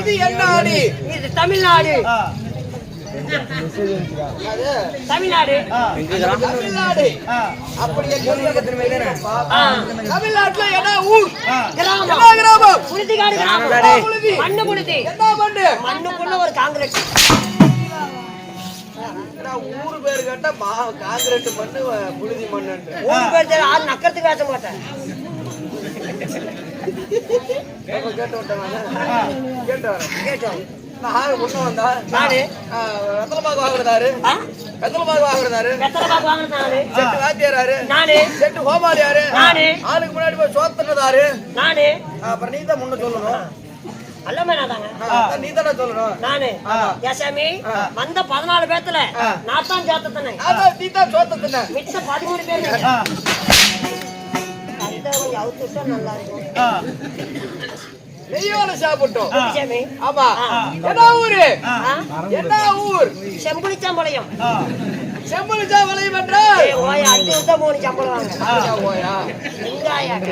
இது என்ன ஆடி இது தமிழ்நாடு. தமிழ்நாடு. தமிழ்நாட்டுல என்ன ஊர்? கிராமம். என்ன கிராமம்? புழுதிகாடு கிராமம். என்ன புழுதி? மண்ணு புழுதி என்ன பண்ணு மண்ணுக்குள்ள ஒரு காங்கிரஸ். ஏன்னா ஊரு பேர் கேட்டா மா காங்கிரீட் மண்ணு புழுதி மண்ணுன்ற ஊரு பேர் ஆள் நக்கறதுக்கு பேச மாட்டேன் அப்புறம் நீ தான் முன்ன சொல்லணும். நீ தானே சொல்லணும். நானு ஏசாமி வந்த பதினாலு பேத்துல நான் தான் சேர்த்தனே அதான் நீ தான் சோத்துன மிச்ச பதிமூணு பேர். ஆ, அந்த கொஞ்சம் அவுத்து விட்டா நல்லா இருக்கும். ஆ, நெய்யோல சாப்பிட்டோம். ஆமா. என்ன ஊரு? என்ன ஊர்? செம்புளிச்சம்பளையம். வளையம் என்றால்? ஓய் அஞ்சு வருஷம் மூணு சம்பளம் வாங்க. ஓயா? வெங்காயம்.